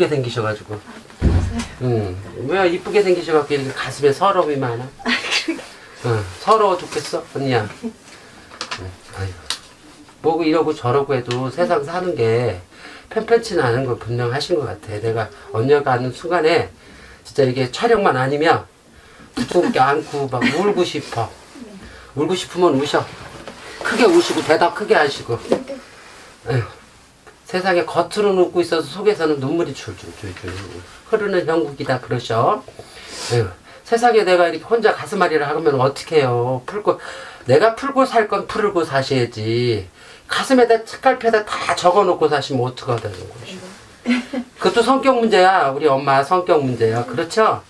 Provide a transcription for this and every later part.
이쁘게 생기셔가지고. 응. 왜 이쁘게 생기셔가지고 이렇게 가슴에 서러움이 많아? 응. 서러워 죽겠어, 언니야. 뭐고 이러고 저러고 해도 세상 사는 게 편편치는 않은 걸 분명하신 것 같아. 내가 언니가 하는 순간에 진짜 이게 촬영만 아니면 두껍게 안고 막 울고 싶어. 울고 싶으면 우셔. 크게 우시고 대답 크게 하시고. 에휴, 세상에 겉으로는 웃고 있어서 속에서는 눈물이 줄줄줄줄 흐르는 형국이다 그러셔. 세상에 내가 이렇게 혼자 가슴앓이를 하면 어떡해요. 풀고 내가 풀고 살 건 풀고 사셔야지. 가슴에다 책갈피에다 다 적어놓고 사시면 어떡하다는 거죠. 그것도 성격 문제야. 우리 엄마 성격 문제야. 그렇죠?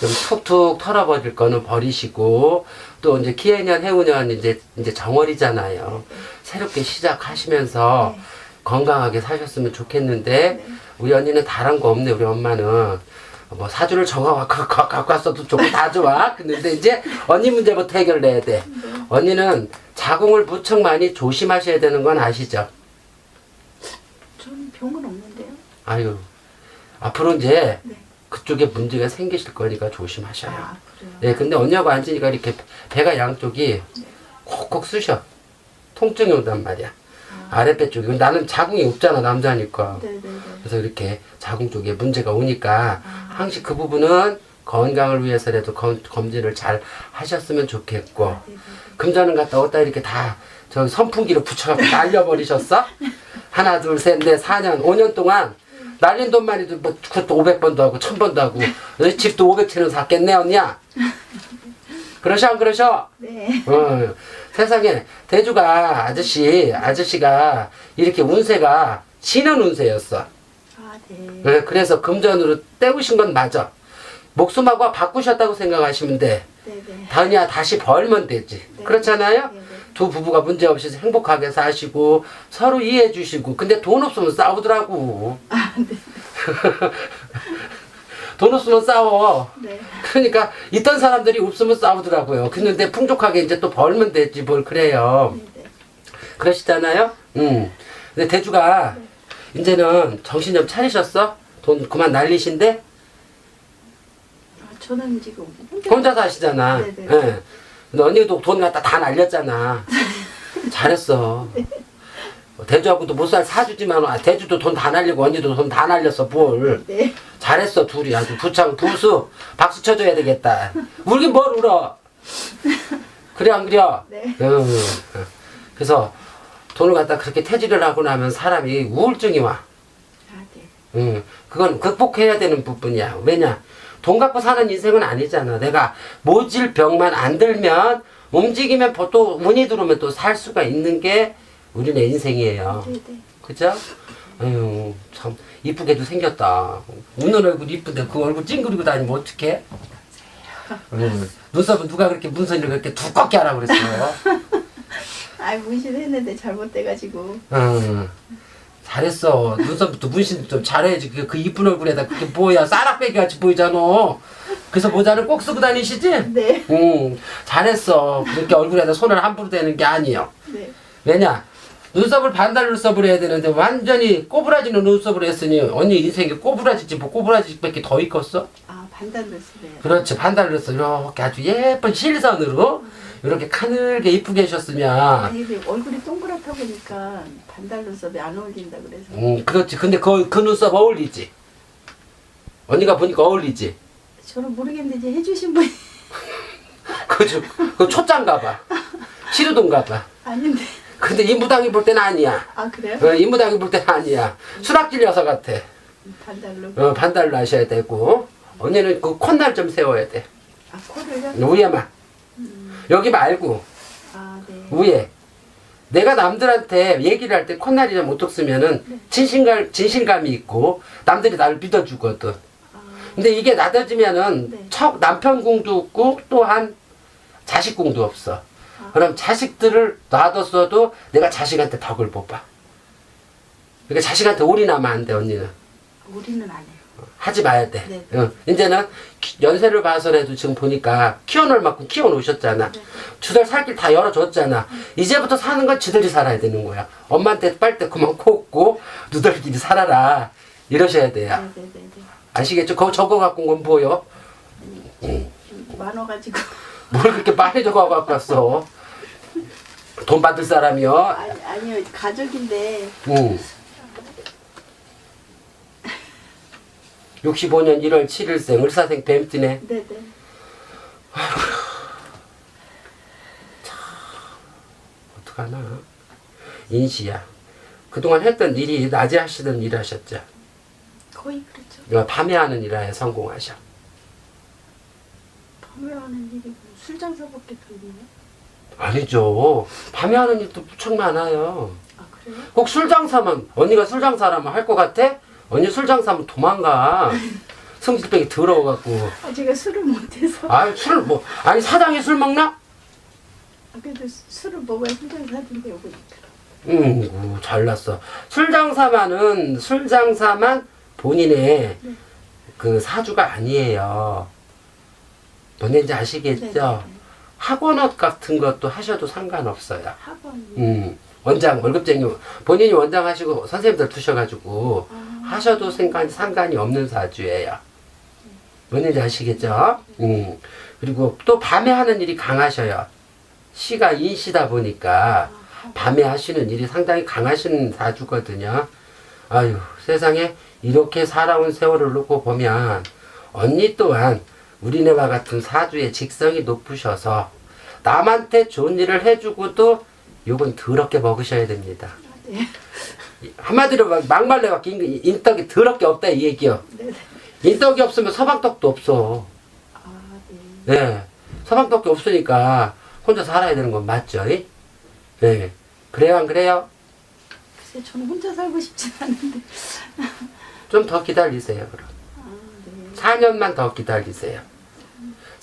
좀 툭툭 털어버릴 거는 버리시고 또 이제 기해년 해우년 이제 이제 정월이잖아요. 새롭게 시작하시면서 건강하게 사셨으면 좋겠는데 우리 언니는 다른 거 없네. 우리 엄마는 뭐 사주를 정화 갖고 갖고 왔어도 좋고 다 좋아. 근데 이제 언니 문제부터 해결돼야 돼. 언니는 자궁을 무척 많이 조심하셔야 되는 건 아시죠? 저는 병은 없는데요. 아유 앞으로 이제 네. 그쪽에 문제가 생기실 거니까 조심하셔요. 아. 네, 근데 언니하고 앉으니까 이렇게 배가 양쪽이 콕콕 쑤셔. 통증이 온단 말이야. 아랫배 쪽이. 나는 자궁이 없잖아, 남자니까. 네네네. 그래서 이렇게 자궁 쪽에 문제가 오니까 항시 그 부분은 건강을 위해서라도 검, 검진을 잘 하셨으면 좋겠고. 네네. 금전은 갖다 어디다 이렇게 다 저 선풍기로 붙여갖고 날려버리셨어? 하나, 둘, 셋, 넷, 4년, 5년 동안 날린 돈만 해도 뭐 그것도 500번도 하고 1000번도 하고 너희 집도 500채는 샀겠네 언니야? 그러셔 안 그러셔? 네. 어, 세상에 대주가 아저씨 아저씨가 이렇게 운세가 신은 운세였어. 아 네. 네, 그래서 금전으로 때우신 건 맞아. 목숨하고 바꾸셨다고 생각하시면 돼. 네네. 다은이야 다시 벌면 되지. 네. 그렇잖아요? 네네. 두 부부가 문제 없이 행복하게 사시고 서로 이해해 주시고 근데 돈 없으면 싸우더라고. 아 네. 돈 없으면 싸워. 네. 그러니까 있던 사람들이 없으면 싸우더라고요. 근데 풍족하게 이제 또 벌면 되지 뭘 그래요. 네네. 그러시잖아요? 음. 근데 대주가 이제는 정신 좀 차리셨어? 돈 그만 날리신데? 아 저는 지금 혼자. 사시잖아. 네네. 예. 근데 언니도 돈 갖다 다 날렸잖아. 잘했어. 대주하고도 못 살 사주지만 아, 대주도 돈 다 날리고 언니도 돈 다 날렸어 뭘. 네. 잘했어 둘이 아주 부창 부수 박수 쳐줘야 되겠다. 울긴 뭘 울어. 그래 안 그려? 네. 응. 그래서 돈을 갖다 그렇게 태지를 하고 나면 사람이 우울증이 와. 아 네. 응. 그건 극복해야 되는 부분이야. 왜냐? 돈 갖고 사는 인생은 아니잖아. 내가 모질 병만 안 들면 움직이면 보통 운이 들어오면 또 살 수가 있는 게 우리네 인생이에요. 네네. 그죠? 아유, 참, 이쁘게도 생겼다. 웃는 얼굴 이쁜데 그 얼굴 찡그리고 다니면 어떡해? 응. 눈썹은 누가 그렇게 문선이를 그렇게 두껍게 하라고 그랬어요? 아 문신했는데 잘못돼가지고. 응. 잘했어. 눈썹부터 문신 좀 잘해야지. 그, 그 이쁜 얼굴에다 그게 뭐야. 쌀락배기 같이 보이잖아. 그래서 모자를 꼭 쓰고 다니시지? 네. 응. 잘했어. 그렇게 얼굴에다 손을 함부로 대는 게 아니에요. 네. 왜냐? 눈썹을 반달 눈썹을 해야 되는데 완전히 꼬부라지는 눈썹을 했으니 언니 인생에 꼬부라지지 뭐 꼬부라지밖에 더 있겠어? 아 반달로 쓰네요. 그렇지 반달 눈썹. 이렇게 아주 예쁜 실선으로 이렇게 가늘게 이쁘게 하셨으면. 아니 근데 얼굴이 동그랗다 보니까 반달 눈썹이 안 어울린다 그래서. 음 그렇지. 근데 그, 그 눈썹 어울리지? 언니가 보니까 어울리지? 저는 모르겠는데 이제 해주신 분이. 그죠. 그 초짜인가 봐. 시루동가 봐. 아닌데. 근데 이무당이 볼 때는 아니야 아 그래요? 어, 이무당이 볼 때는 아니야 수락질 여사 같아 반달로. 어, 반달로 하셔야 되고 언니는 그 콧날 좀 세워야 돼 아 코를요? 위에만 여기 말고 아 네. 위에 내가 남들한테 얘기를 할 때 콧날이 좀 못독 쓰면은 진실감, 진실감이 있고 남들이 나를 믿어주거든 아, 근데 이게 낮아지면은 네. 첫 남편 궁도 없고 또한 자식 궁도 없어 아. 그럼 자식들을 놔뒀어도 내가 자식한테 덕을 못 봐. 그러니까 자식한테 올인하면 안 돼, 언니는. 우리는 안 해요. 하지 마야 돼. 네. 응. 이제는 키- 연세를 봐서라도 지금 보니까 키워놓을 만큼 키워놓으셨잖아. 네. 주들 살길 다 열어줬잖아. 이제부터 사는 건 지들이 살아야 되는 거야. 엄마한테 빨대 그만 꽂고 누들끼리 살아라. 이러셔야 돼요. 네네네. 아시겠죠? 그거 적어 갖고 온 건 뭐요? 좀 많아가지고 뭘 그렇게 많이 적어 갖고 왔어? 돈 받을 사람이요? 아니, 아니요 가족인데 응. 65년 1월 7일생 을사생 뱀띠네. 네네. 어떡하나. 인시야. 그동안 했던 일이 낮에 하시던 일 하셨죠? 거의 그렇죠. 이거 밤에 하는 일에 성공하셔. 밤에 하는 일이 뭐 술 장사밖에 더 있네. 아니죠. 밤에 하는 일도 무척 많아요. 아 그래요? 꼭 술 장사만, 언니가 술 장사라면 할 것 같아? 언니 술 장사하면 도망가. 승질병이 더러워갖고. 아 제가 술을 못해서. 아유, 술, 뭐, 아니, 사장이 술 먹나? 아, 그래도 수- 술을 먹어야 술 장사인데 오니까. 응, 오, 잘났어. 술 장사만은, 술 장사만 본인의 네. 그 사주가 아니에요. 뭔지 아시겠죠? 학원업 같은 것도 하셔도 상관없어요. 학원. 음, 원장, 월급쟁이, 본인이 원장 하시고 선생님들 두셔가지고 아, 하셔도 상관, 상관이 없는 사주예요. 뭔지 아시겠죠? 음, 그리고 또 밤에 하는 일이 강하셔요. 시가 인시다 보니까 밤에 하시는 일이 상당히 강하신 사주거든요. 아유, 세상에 이렇게 살아온 세월을 놓고 보면 언니 또한 우리네와 같은 사주의 직성이 높으셔서 남한테 좋은 일을 해주고도 요건 더럽게 먹으셔야 됩니다. 네. 한마디로 막 막말로 인- 인덕이 더럽게 없다 이 얘기요. 네네. 인덕이 없으면 서방떡도 없어. 아 네. 네. 서방떡이 없으니까 혼자 살아야 되는 건 맞죠? 이? 네. 그래요 안 그래요? 글쎄 저는 혼자 살고 싶진 않은데. 좀 더 기다리세요 그럼. 아 네. 4년만 더 기다리세요.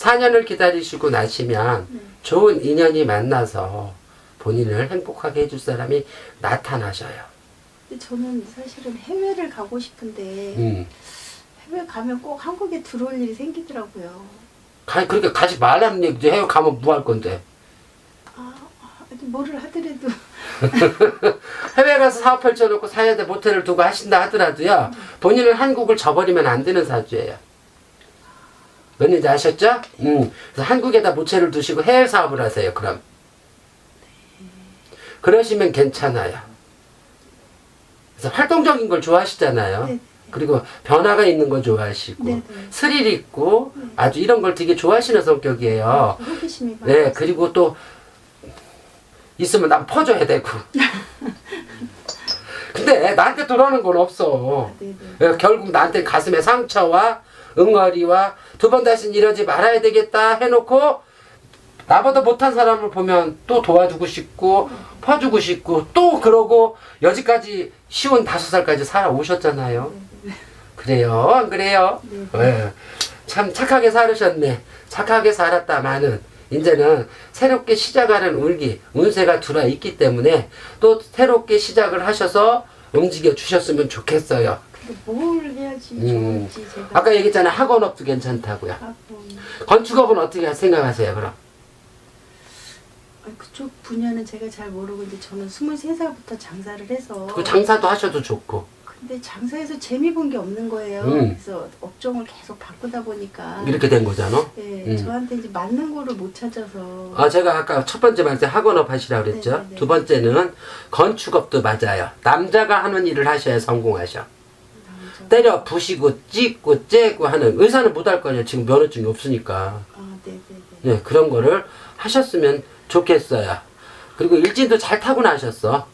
4년을 기다리시고 나시면 네. 좋은 인연이 만나서 본인을 행복하게 해줄 사람이 나타나셔요. 저는 사실은 해외를 가고 싶은데 음. 해외 가면 꼭 한국에 들어올 일이 생기더라고요. 가, 그렇게 가지 말라는 얘기지. 해외 가면 뭐 할 건데. 아, 뭐를 하더라도 해외 가서 사업 펼쳐놓고 사야 돼 모텔을 두고 하신다 하더라도요. 본인은 한국을 저버리면 안 되는 사주예요. 뭔지 아셨죠? 음. 그래서 한국에다 모텔을 두시고 해외 사업을 하세요. 그럼. 그러시면 괜찮아요. 그래서 활동적인 걸 좋아하시잖아요. 네. 그리고 변화가 있는 거 좋아하시고 네, 네. 스릴 있고 아주 이런 걸 되게 좋아하시는 성격이에요. 호기심이 많아서 네, 그리고 또 있으면 난 퍼줘야 되고. 근데 나한테 들어오는 건 없어. 예, 결국 나한테 가슴에 상처와 응어리와 두 번 다신 이러지 말아야 되겠다 해놓고 나보다 못한 사람을 보면 또 도와주고 싶고 퍼주고 싶고 또 그러고 여지까지 쉬운 다섯 살까지 살아오셨잖아요. 그래요? 안 그래요? 네. 예. 참 착하게 살으셨네. 착하게 살았다마는 이제는 새롭게 시작하는 운기, 운세가 들어와 있기 때문에 또 새롭게 시작을 하셔서 움직여 주셨으면 좋겠어요. 근데 뭘 해야지 음. 좋을지 제가 아까 얘기했잖아요. 학원업도 괜찮다고요. 하고 건축업은 어떻게 생각하세요, 그럼? 아, 그쪽 분야는 제가 잘 모르고 이제 저는 23살부터 장사를 해서 그 장사도 하셔도 좋고. 근데 장사에서 재미 본 게 없는 거예요. 음. 그래서 업종을 계속 바꾸다 보니까 이렇게 된 거잖아. 네, 음. 저한테 이제 맞는 거를 못 찾아서 아, 제가 아까 첫 번째 말때 학원업 하시라고 그랬죠. 네, 네, 네. 두 번째는 건축업도 맞아요. 남자가 하는 일을 하셔야 성공하셔. 남자- 때려 부시고 찢고 째고 하는 의사는 못 할 거냐 지금 면허증이 없으니까 아, 네 네네. 네, 그런 거를 하셨으면 좋겠어요 그리고 일진도 잘 타고 나셨어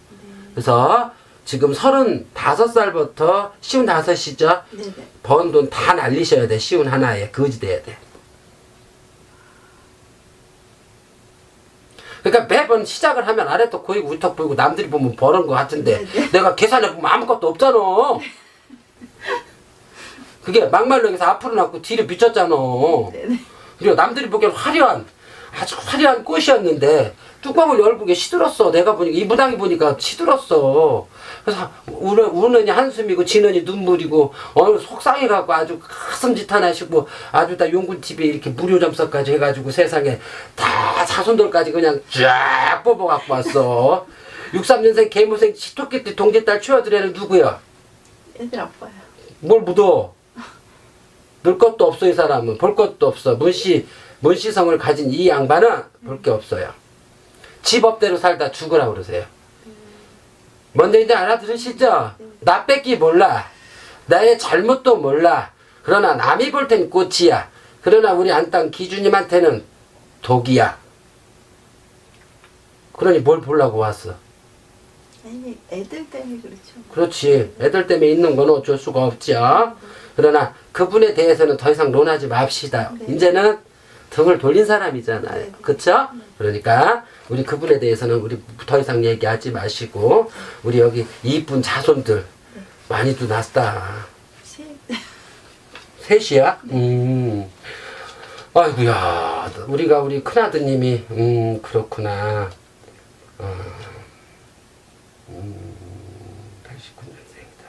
그래서 지금 35살부터 쉬운 다섯이죠 네네. 번돈 다 날리셔야 돼 쉬운 하나에 거지 돼야 돼 그러니까 매번 시작을 하면 아래도 고이고 위턱 보이고 남들이 보면 버는 것 같은데 네네. 내가 계산해 보면 아무것도 없잖아 그게 막말로 해서 앞으로 났고 뒤로 미쳤잖아 네네. 그리고 남들이 보기엔 화려한 아주 화려한 꽃이었는데 뚜껑을 열고 게 시들었어. 내가 보니까 이 무당이 보니까 시들었어. 그래서 우는, 우는이 한숨이고 지는이 눈물이고 어느 속상해 갖고 아주 가슴 짓 하나 시고 아주 다 용군 TV에 이렇게 무료 점석까지 해가지고 세상에 다 사손들까지 그냥 쫙 뽑아 갖고 왔어. 63년생 개무생 시토끼띠 동지딸 추어드레는 누구야? 애들 아빠요. 뭘 묻어? 물 것도 없어 이 사람은 볼 것도 없어 문씨 문씨성을 가진 이 양반은 볼 게 없어요. 집업대로 살다 죽으라 그러세요. 뭔데 이제 알아들으시죠? 나 뺏기 몰라. 나의 잘못도 몰라. 그러나 남이 볼 땐 꽃이야. 그러나 우리 안땅 기주님한테는 독이야. 그러니 뭘 보려고 왔어? 아니 애들 때문에 그렇죠. 그렇지. 애들 때문에 있는 건 어쩔 수가 없죠. 그러나 그분에 대해서는 더 이상 논하지 맙시다. 네. 이제는 등을 돌린 사람이잖아요. 네. 그쵸? 그러니까 우리 그분에 대해서는 우리 더 이상 얘기하지 마시고 우리 여기 이쁜 자손들 많이도 났다. 시 셋이야? 음. 아이고야. 우리가 우리 큰아드님이 음 그렇구나. 어. 음. 89년생이다.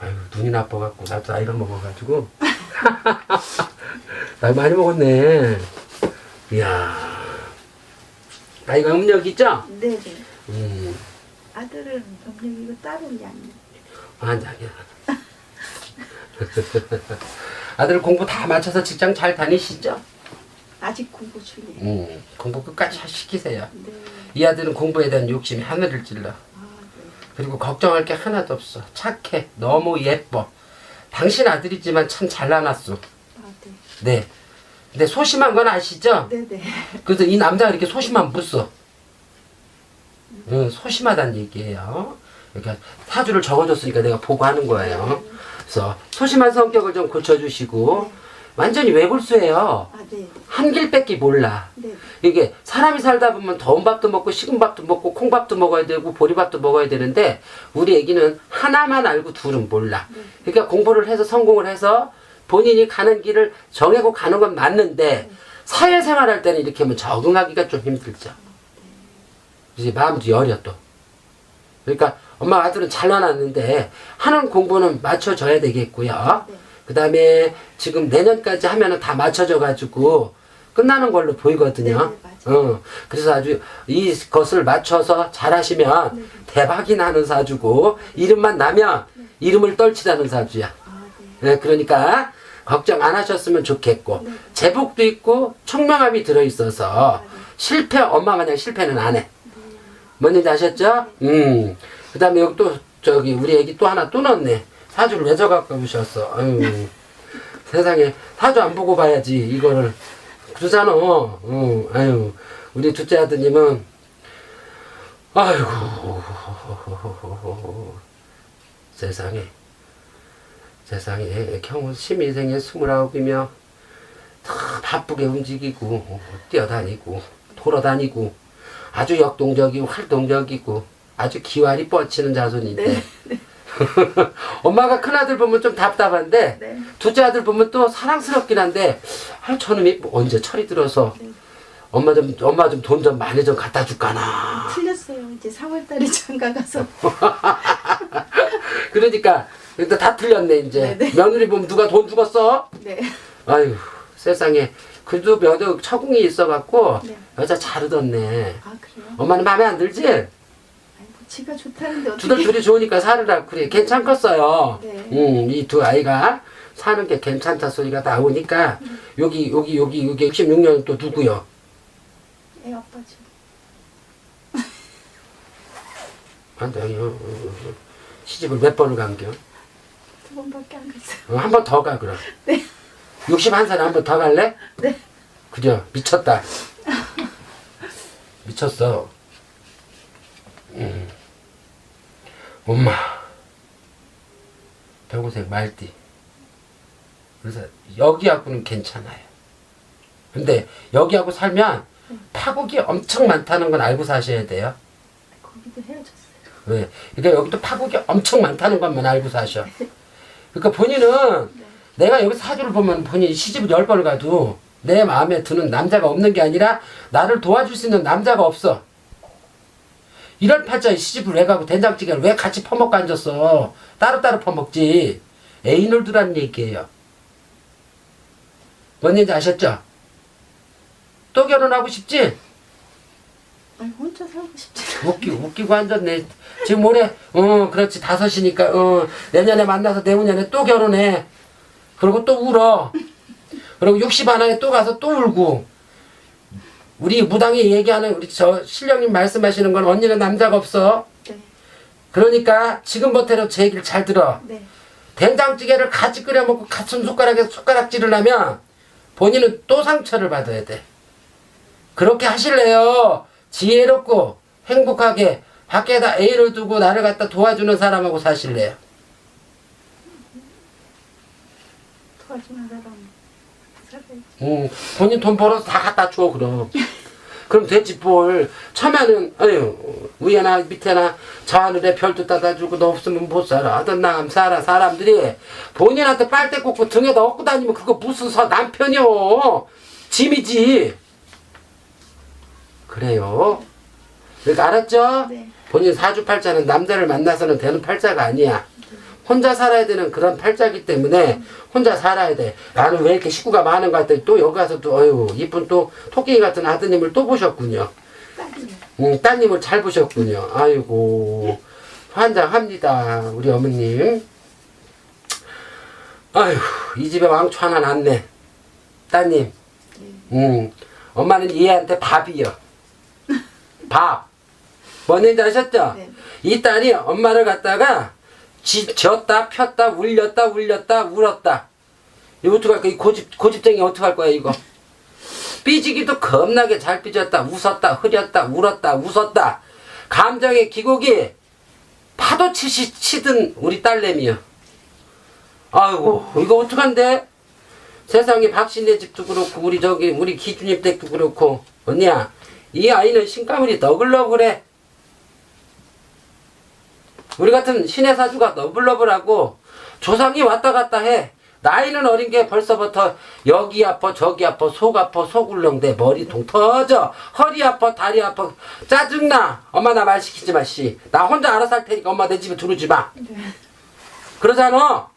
아유 눈이 나빠갖고 나도 나이가 먹어가지고 나이 많이 먹었네. 이야. 나이가 음력 있죠? 네 네. 음. 아들은 음력이고 딸은 양력. 환장이야. 아들 공부 다 마쳐서 직장 잘 다니시죠? 아직 공부 중이에요. 음, 공부 끝까지 잘 시키세요. 네. 이 아들은 공부에 대한 욕심이 하늘을 찔러. 아 네. 그리고 걱정할 게 하나도 없어. 착해. 너무 예뻐. 당신 아들이지만 참 잘나놨어. 아 네. 네. 근데 소심한 건 아시죠? 네네. 그래서 이 남자가 이렇게 소심한 무써. 응, 소심하다는 얘기예요. 그러니까 사주를 적어줬으니까 내가 보고 하는 거예요. 그래서 소심한 성격을 좀 고쳐주시고 완전히 외골수예요. 아 네. 한길 뺏기 몰라. 네. 이게 사람이 살다 보면 더운 밥도 먹고 식은 밥도 먹고 콩밥도 먹어야 되고 보리밥도 먹어야 되는데 우리 애기는 하나만 알고 둘은 몰라. 그러니까 공부를 해서 성공을 해서 본인이 가는 길을 정하고 가는 건 맞는데 사회생활 할 때는 이렇게 하면 적응하기가 좀 힘들죠. 이제 마음도 여려 또. 그러니까 엄마 아들은 잘 나눴는데 하는 공부는 맞춰줘야 되겠고요. 네. 그 다음에 지금 내년까지 하면은 다 맞춰져 가지고 끝나는 걸로 보이거든요. 네, 네, 어, 그래서 아주 이것을 맞춰서 잘 하시면 네. 대박이 나는 사주고 이름만 나면 이름을 떨치다는 사주야. 아 네. 네, 그러니까 걱정 안 하셨으면 좋겠고 네. 제복도 있고 총명함이 들어 있어서 실패 엄마 마냥 실패는 안 해. 뭔지 아셨죠? 음. 그 다음에 여기 또 저기 우리 애기 또 하나 또 넣었네. 사주를 왜 저갖고 오셨어? 아유. 세상에 사주 안 보고 봐야지 이거를 그러잖아. 어, 아유. 우리 둘째 아드님은 아이고 세상에 세상에 경우 시민생애 스물아홉이며 다 바쁘게 움직이고 뛰어다니고 돌아다니고 아주 역동적이고 활동적이고 아주 기활이 뻗치는 자손인데 엄마가 큰 아들 보면 좀 답답한데 네. 둘째 아들 보면 또 사랑스럽긴 한데 아 저놈이 뭐 언제 철이 들어서 엄마 좀 엄마 좀 돈 좀 많이 좀 갖다 줄까나 틀렸어요. 이제 3월달에 장가 가서 그러니까 일단 다 틀렸네 이제 네네. 며느리 보면 누가 돈 주겠어? 네. 아유 세상에 그래도 몇여 처궁이 있어갖고 네. 여자 잘 얻었네 아 그래요? 엄마는 마음에 안 들지? 지가 좋다는데 두들 어떻게? 둘이 좋으니까 살으라 그래 괜찮겠어요 네. 음, 이 두 아이가 사는 게 괜찮다 소리가 나오니까 여기 여기 여기 여기 66년 또 누구요? 애 아빠죠. 안돼 어, 어, 어. 시집을 몇 번을 간겨? 두 번밖에 안 갔어요. 어, 한 번 더 가 그럼 네. 61살에 한 번 더 갈래? 네. 그죠 미쳤다 미쳤어 음. 엄마 배고생 말띠 그래서 여기하고는 괜찮아요 근데 여기하고 살면 파국이 엄청 많다는 건 알고 사셔야 돼요 거기도 헤어졌어요. 왜? 그러니까 여기도 파국이 엄청 많다는 것만 알고 사셔. 그러니까 본인은 내가 여기 사주를 보면 본인이 시집을 열 번을 가도 내 마음에 드는 남자가 없는 게 아니라 나를 도와줄 수 있는 남자가 없어. 이런 팔자에 시집을 왜 가고 된장찌개를 왜 같이 퍼먹고 앉았어? 따로따로 퍼먹지. 애인을 두라는 얘기예요. 뭔 얘기인지 아셨죠? 또 결혼하고 싶지? 아니 혼자 살고 싶지. 웃기, 웃기고 앉았네. 지금 올해, 어, 그렇지, 다섯이니까, 어, 내년에 만나서 내후년에 또 결혼해. 그리고 또 울어. 그리고 60 하나에 또 가서 또 울고. 우리 무당이 얘기하는, 우리 저 신령님 말씀하시는 건 언니는 남자가 없어. 네. 그러니까 지금부터라도 제 얘기를 잘 들어. 네. 된장찌개를 같이 끓여 먹고 같은 숟가락에 숟가락질을 하면 본인은 또 상처를 받아야 돼. 그렇게 하실래요? 지혜롭고 행복하게 밖에다 애를 두고 나를 갖다 도와주는 사람하고 사실래요? 도와주는 사람. 음, 본인 돈 벌어서 다 갖다 줘 그럼. 그럼 뭘. 처음에는 아유 위에나 밑에나 저 하늘에 별도 따다 주고 너 없으면 못 살아. 하던 나감 살아. 사람들이 본인한테 빨대 꽂고 등에다 업고 다니면 그거 무슨 서 남편이요. 짐이지. 그래요. 그러니까 알았죠? 네. 본인 사주 팔자는 남자를 만나서는 되는 팔자가 아니야. 혼자 살아야 되는 그런 팔자기 때문에 혼자 살아야 돼. 나는 왜 이렇게 식구가 많은 것 같더니 또 여기 가서 또 어유 이쁜 또 토끼 같은 아드님을 또 보셨군요. 음, 따님을 잘 보셨군요. 아이고 환장합니다 우리 어머님. 아휴 이 집에 왕초 하나 났네. 따님. 음 엄마는 얘한테 밥이요. 밥. 뭔지 아셨죠? 네. 이 딸이 엄마를 갖다가 지, 졌다 폈다 울렸다 울렸다 울었다. 이거 어떡할 거야? 이 고집, 고집쟁이 어떡할 거야 이거? 삐지기도 겁나게 잘 삐졌다. 웃었다 흐렸다 울었다 웃었다. 감정의 기곡이 파도 치시 치든 우리 딸내미요. 아이고 이거 어떡한데? 세상에 박신네 집도 그렇고 우리 저기 우리 기준님 댁도 그렇고. 언니야 이 아이는 신가물이 너글너글해 우리 같은 신의 사주가 너블너블하고 조상이 왔다 갔다 해. 나이는 어린 게 벌써부터 여기 아파 저기 아파 속 아파 속 울렁대 머리통 터져. 허리 아파 다리 아파. 짜증나. 엄마 나 말 시키지 마씨. 나 혼자 알아서 할 테니까 엄마 내 집에 들어오지 마. 네. 그러잖아.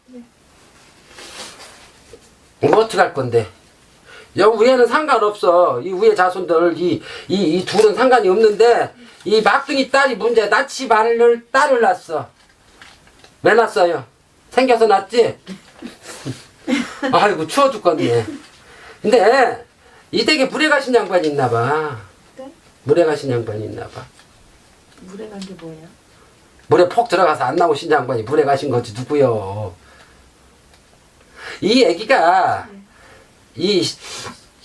이거 어떡할 건데 여기 위에는 상관없어 이 위에 자손들 이, 이, 이 둘은 상관이 없는데 이 막둥이 딸이 문제 낳지 말을 딸을 낳았어 왜 낳았어요? 생겨서 낳았지? 아이고 추워 죽겠네 근데 이 댁에 물에 가신 양반이 있나봐 네? 물에 가신 양반이 있나 봐 물에 간 게 뭐예요? 물에 폭 들어가서 안 나오신 양반이 물에 가신 거지 누구요? 이 애기가 이,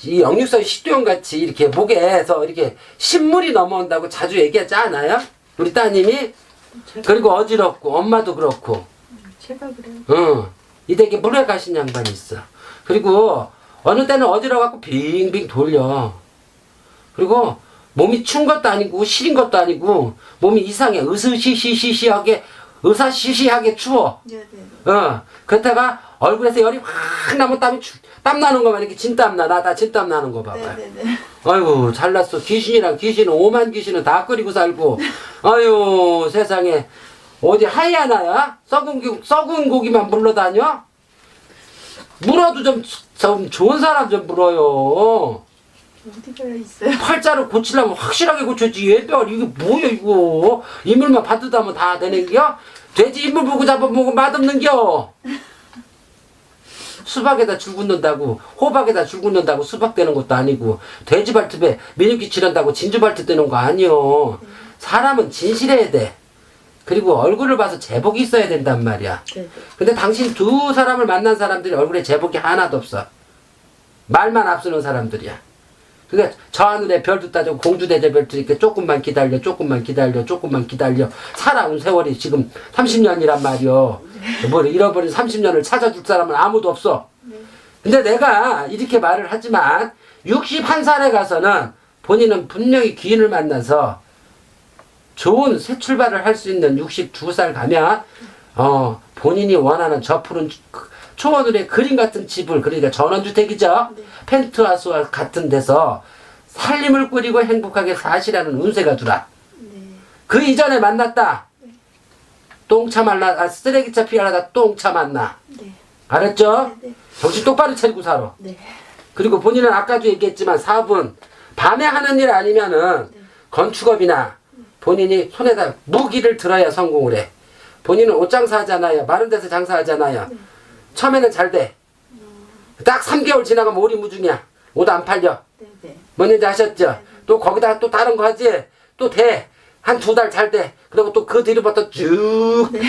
이 역류성 식도염 같이 이렇게 목에서 이렇게 신물이 넘어온다고 자주 얘기하지 않아요? 우리 따님이 그리고 어지럽고 엄마도 그렇고 제가 그래요. 응. 이 댁에 물에 가신 양반이 있어. 그리고 어느 때는 어지러워갖고 빙빙 돌려. 그리고 몸이 추운 것도 아니고 시린 것도 아니고 몸이 이상해. 으스시시시시하게 으사시시하게 추워. 네, 네. 어. 그렇다가 얼굴에서 열이 확 나면 땀이 추, 땀 나는 거만 이렇게 진땀 나. 나다 진땀 나는 거 봐봐. 네, 네, 네. 아이고 잘났어. 귀신이랑 귀신은 오만 귀신은 다 끓이고 살고. 아유 세상에. 어디 하이하나야? 썩은 고, 썩은 고기만 물러다녀? 물어도 좀, 좀 좋은 사람 좀 물어요. 어디가 있어요? 팔자를 고치려면 확실하게 고쳐야지. 얘별 이게 뭐야 이거? 이물만 받으다면 다 되는 겨? 돼지 이물 보고 잡아먹으면 맛없는 겨 수박에다 줄 긋는다고 호박에다 줄 긋는다고 수박 되는 것도 아니고 돼지 발톱에 민유기 칠한다고 진주 발톱 되는 거 아니요 사람은 진실해야 돼. 그리고 얼굴을 봐서 제복이 있어야 된단 말이야. 네, 네. 근데 당신 두 사람을 만난 사람들이 얼굴에 제복이 하나도 없어. 말만 앞서는 사람들이야. 그러니까 저 하늘에 별도 따지고 공주대제 별도 이렇게 조금만 기다려 조금만 기다려 조금만 기다려. 살아온 세월이 지금 30년이란 말이요 뭐 잃어버린 30년을 찾아줄 사람은 아무도 없어. 근데 내가 이렇게 말을 하지만 61살에 가서는 본인은 분명히 귀인을 만나서 좋은 새 출발을 할 수 있는 62살 가면 어 본인이 원하는 저 푸른 초원울의 그림 같은 집을 그러니까 전원주택이죠. 네. 펜트하우스와 같은 데서 살림을 꾸리고 행복하게 사시라는 운세가 주라 네. 그 이전에 만났다 똥차 만나 아, 쓰레기차 피하다가 똥차 만나 네. 알았죠? 네, 네. 정신 똑바로 차리고 살아 네. 그리고 본인은 아까도 얘기했지만 사업은 밤에 하는 일 아니면은 건축업이나 본인이 손에다 무기를 들어야 성공을 해. 본인은 옷 장사 하잖아요. 마른 데서 장사하잖아요. 처음에는 잘 돼. 딱 3개월 지나가면 오리무중이야. 옷 안 팔려. 네 네. 뭔지 아셨죠? 또 거기다가 또 다른 거 하지? 또 돼. 한 두 달 잘 돼. 그리고 또 그 뒤로 부터 쭉 네.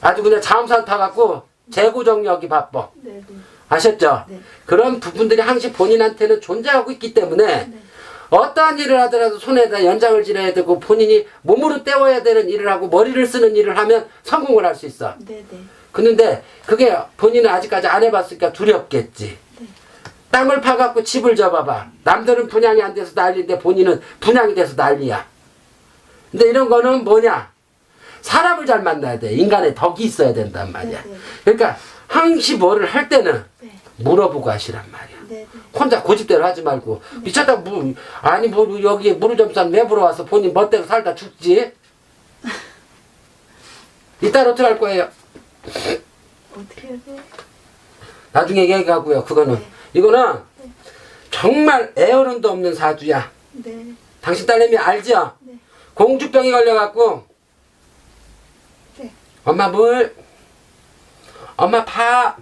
아주 그냥 잠수한 타갖고 재고 정리하기 바빠. 네 네. 아셨죠? 네. 그런 부분들이 항상 본인한테는 존재하고 있기 때문에 네. 어떠한 일을 하더라도 손에다 연장을 지려야 되고 본인이 몸으로 때워야 되는 일을 하고 머리를 쓰는 일을 하면 성공을 할 수 있어. 네네. 그런데 그게 본인은 아직까지 안 해봤으니까 두렵겠지. 땅을 파갖고 집을 접어봐. 남들은 분양이 안 돼서 난리인데 본인은 분양이 돼서 난리야. 근데 이런 거는 뭐냐? 사람을 잘 만나야 돼. 인간의 덕이 있어야 된단 말이야. 네네. 그러니까 항시 뭐를 할 때는 네. 물어보고 하시란 말이야. 네네. 혼자 고집대로 하지 말고 미쳤다 뭐 아니 뭐 여기 무르점산 왜 물어와서 본인 멋대로 살다 죽지? 이따 어떻게 할 거예요? 어떻게 돼? 나중에 얘기하고요. 그거는 네. 이거는 정말 애어른도 없는 사주야. 네. 당신 딸내미 알죠? 네. 공주병이 걸려갖고 네. 엄마 물, 엄마 밥,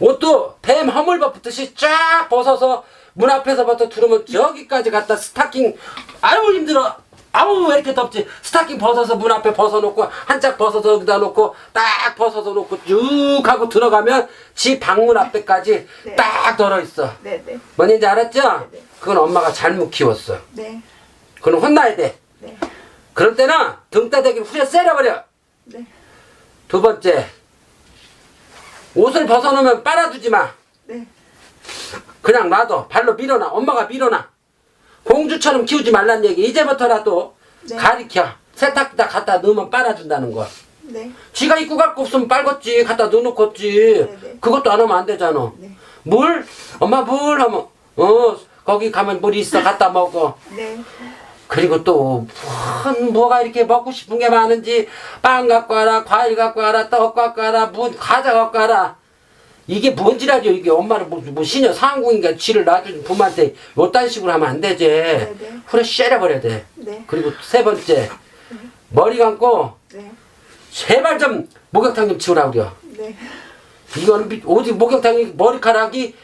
옷도 뱀 허물벗 붙듯이 쫙 벗어서 문 앞에서부터 들으면 저기까지 갔다 스타킹 아유 힘들어. 아우 왜 이렇게 덥지? 스타킹 벗어서 문 앞에 벗어놓고 한짝 벗어서 여기다 놓고 딱 벗어서 놓고 쭉 하고 들어가면 집 방문 앞에까지 네. 딱 덜어 있어. 네 네. 뭔지 알았죠? 네. 그건 엄마가 잘못 키웠어. 네. 그건 혼나야 돼. 네. 그럴 때는 등 따대기를 후려 쎄려버려. 네. 두 번째, 옷을 벗어놓으면 빨아두지 마. 네. 그냥 놔둬. 발로 밀어놔. 엄마가 밀어놔. 공주처럼 키우지 말란 얘기. 이제부터라도 네. 가리켜. 세탁기다 갖다 넣으면 빨아준다는 거. 네. 지가 입고 갈 거 없으면 빨겠지. 갖다 넣어놓겠지. 네. 그것도 안 하면 안 되잖아. 네. 물? 엄마 물? 하면, 어, 거기 가면 물이 있어. 갖다 먹어. 네. 그리고 또, 뭐, 뭐가 이렇게 먹고 싶은 게 많은지, 빵 갖고 와라, 과일 갖고 와라, 떡 갖고 와라, 무, 과자 갖고 와라. 이게 뭔 지랄이야, 이게. 엄마는 뭐, 뭐 시녀 상궁인가 쥐를 놔준 부모한테 요딴 식으로 하면 안 되지. 네 네. 후레 쉐려버려야 돼. 네. 그리고 세 번째, 머리 감고, 네. 제발 좀 목욕탕 좀 치우라 그려. 네. 이거는 미- 오직 목욕탕이 머리카락이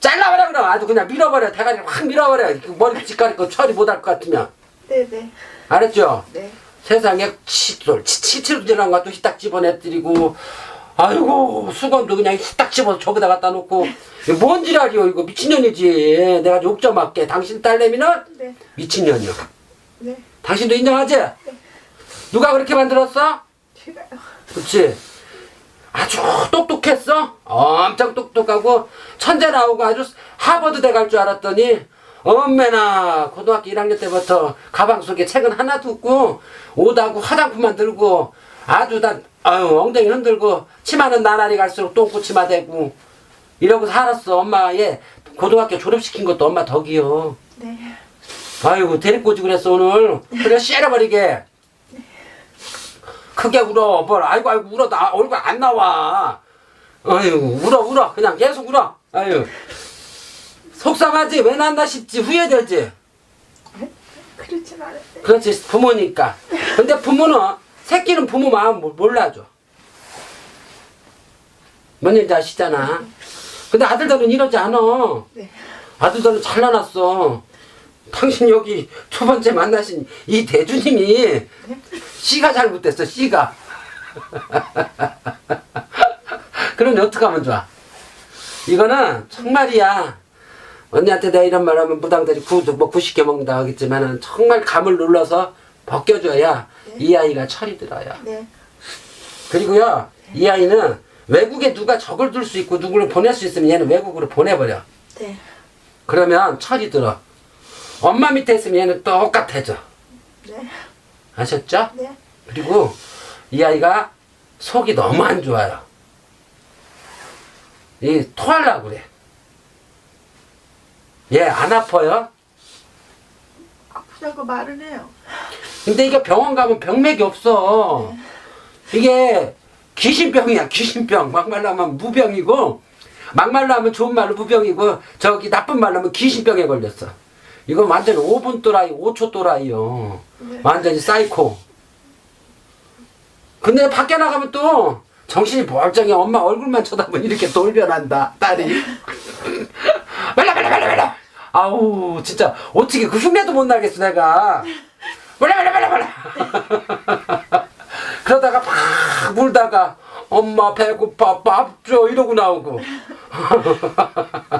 잘라버려 그럼 아주 그냥 밀어버려 대가리 확 밀어버려 그 머리 빗가리 거 처리 못할 것 같으면 네네. 알았죠? 네. 세상에 치돌 치치로 지난 것도 희딱 집어내뜨리고 아이고 수건도 그냥 희딱 집어서 저기다 갖다 놓고 이거 뭔 지랄이요 이거 미친년이지 내가 욕좀 할게 당신 딸내미는 네. 미친년이요 네. 당신도 인정하지? 누가 그렇게 만들었어? 제가요. 그치? 아주 똑똑했어? 엄청 똑똑하고 천재 나오고 아주 하버드 대 갈 줄 알았더니 엄매나 고등학교 1학년 때부터 가방 속에 책은 하나도 없고 옷하고 화장품만 들고 아주 다 아유 엉덩이 흔들고 치마는 나날이 갈수록 똥꼬 치마 되고 이러고 살았어 엄마 얘 고등학교 졸업시킨 것도 엄마 덕이요 네. 아이고 데리고 오지 그랬어 오늘 그래 쎄려버리게 크게 울어 뭘 아이고 아이고 울어 나 얼굴 안 나와. 아유 울어 울어. 그냥 계속 울어. 아유. 속상하지? 왜 난다 싶지? 후회되지? 그렇진 않은데. 그렇지 부모니까. 근데 부모는 새끼는 부모 마음 뭘 몰라줘. 뭔지 아시잖아. 근데 아들들은 이러지 않아. 네. 아들들은 잘나놨어. 당신 여기 첫 번째 만나신 이 대주님이 씨가 잘못됐어, 씨가. 그러면 어떻게 하면 좋아? 이거는 정말이야. 언니한테 내가 이런 말 하면 무당들이 구도 뭐 구식게 먹는다 하겠지만은 정말 감을 눌러서 벗겨줘야 이 아이가 철이 들어요. 네. 그리고요, 이 아이는 외국에 누가 적을 둘 수 있고 누구를 보낼 수 있으면 얘는 외국으로 보내버려. 네. 그러면 철이 들어. 엄마 밑에 있으면 얘는 똑같아져. 네. 아셨죠? 네. 그리고 이 아이가 속이 너무 안 좋아요. 이 토하려고 그래. 얘 안 아파요? 아프다고 말은 해요. 근데 이게 병원 가면 병맥이 없어. 이게 귀신병이야, 귀신병. 막말로 하면 무병이고, 막말로 하면 좋은 말로 무병이고, 저기 나쁜 말로 하면 귀신병에 걸렸어. 이거 완전히 5분 또라이, 5초 또라이요. 네. 완전히 사이코. 근데 밖에 나가면 또 정신이 멀쩡해. 엄마 얼굴만 쳐다보면 이렇게 돌변한다, 딸이. 말라, 말라, 말라, 말라. 아우, 진짜, 어떻게 그 흉내도 못 나겠어, 내가. 말라, 말라, 말라, 말라. 그러다가 막 울다가, 엄마 배고파, 밥 줘, 이러고 나오고.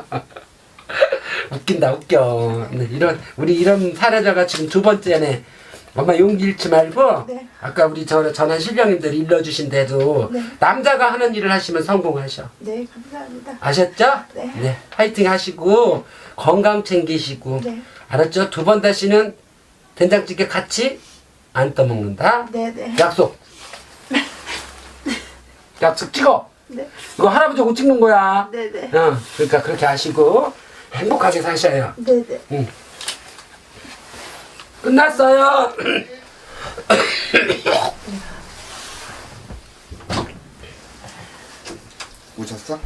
웃긴다 웃겨 네, 이런 우리 이런 사례자가 지금 두 번째네 엄마 용기 잃지 말고 네. 아까 우리 저 전한 신령님들 일러주신 대로 네. 남자가 하는 일을 하시면 성공하셔 네, 감사합니다. 아셨죠? 네. 파이팅 하시고 건강 챙기시고 네. 알았죠? 두 번 다시는 된장찌개 같이 안 떠먹는다 네, 네. 약속 약속 찍어 네. 이거 할아버지하고 찍는 거야 네, 네. 어, 그러니까 그렇게 하시고 행복하게 사셔요. 네, 네. 응. 끝났어요. 오셨어?